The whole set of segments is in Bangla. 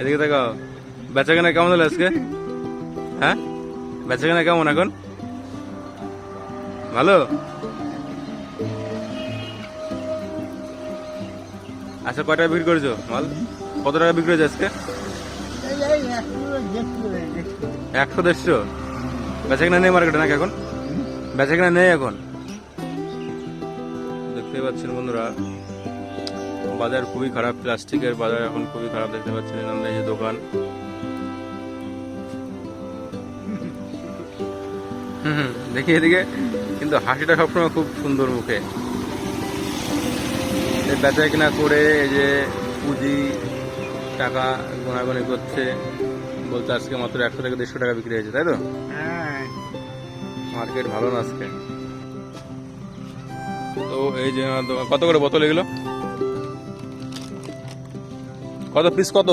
এদিকে দেখো বেচা কেনা কেমন হলো আজকে? হ্যাঁ? বেচা কেনা কেমন এখন? ভালো? আচ্ছা কয় টাকা বিক্রি করেছ মাল? কত টাকা বিক্রি হয়েছে আজকে? একশো দেড়শো? বেচা কেনা নেই মার্কেটে নাকি এখন? বেচা কেনা নেই এখন? দেখতেই পাচ্ছেন বন্ধুরা বাজার খুবই খারাপ প্লাস্টিকের বাজার এখন খুবই খারাপ দেখতে পাচ্ছেন আমাদের এই যে দোকান। হুম দেখি এদিকে কিন্তু হাসিটা সবসময় খুব সুন্দর মুখে। এই বেচা কিনা করে এই যে পুঁজি টাকা গোনাগুনি করছে বলতে আজকে মাত্র একশো থেকে দেড়শো টাকা বিক্রি হয়েছে তাই তো? মার্কেট ভালো না আজকে। তো এই যে কত করে বোতল এগুলো? কত পিস কত?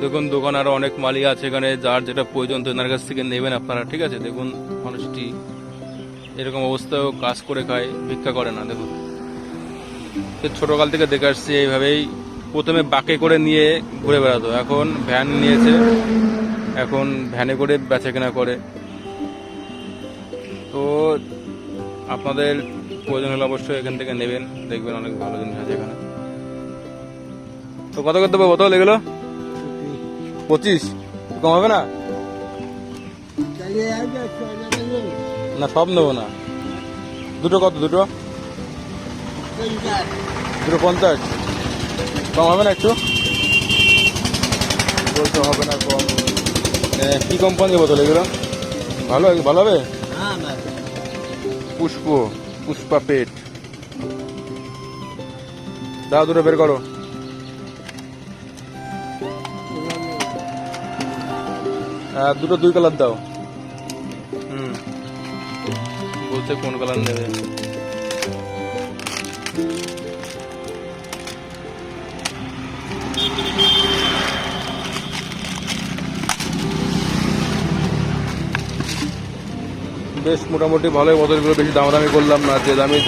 দেখুন, দোকান আরও অনেক মালি আছে এখানে, যার যেটা প্রয়োজন তো এনার কাছ থেকে নেবেন আপনারা, ঠিক আছে? দেখুন, মানুষটি এরকম অবস্থাও কাজ করে খায়, ভিক্ষা করে না, দেখুন। ছোটকাল থেকে দেখে আসছি, এইভাবেই প্রথমে বাকে করে নিয়ে ঘুরে বেড়াতো, এখন ভ্যান নিয়েছে, এখন ভ্যানে করে বেচা কেনা করে। তো আপনাদের প্রয়োজন হলে অবশ্যই এখান থেকে নেবেন। দেখবেন অনেক ভালো জিনিস আছে এখানে। তো কত কত দেবো বোতল এগুলো? পঁচিশ। কম হবে না? না সব নেব না। দুটো কত দুটো? দুটো পঞ্চাশ। কম হবে না একটু? বলতে হবে না কম কি কোম্পানির বোতল এগুলো? ভালো ভালো হবে? পুষ্প। পুষ্পা পেট। দাও দুটো বের করো। আর দুটো দুই কালার দাও। হুম। বলছে কোন কালার নেবে। বেশ মোটামুটি ভালোই বোতলগুলো বেশি দামাদামি করলাম না, যে দামি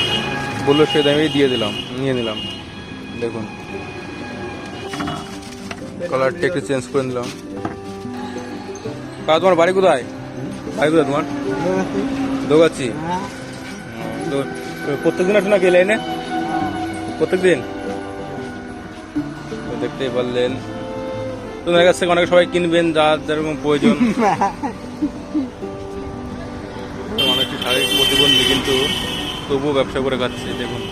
বলল সে দামেই দিয়ে দিলাম, নিয়ে নিলাম। দেখুন। কালারটা একটু চেঞ্জ করে নিলাম। তোমার বাড়ি কোথায়? বাড়ি কোথায় তোমার? প্রত্যেকদিন আসো নাকি এই লাইনে? প্রত্যেকদিন? তো দেখতেই পারলেন। তোমার কাছ থেকে অনেক সবাই কিনবেন যার যেরকম প্রয়োজন। শারীরিক প্রতিবন্ধী কিন্তু তবুও ব্যবসা করে খাচ্ছে দেখুন।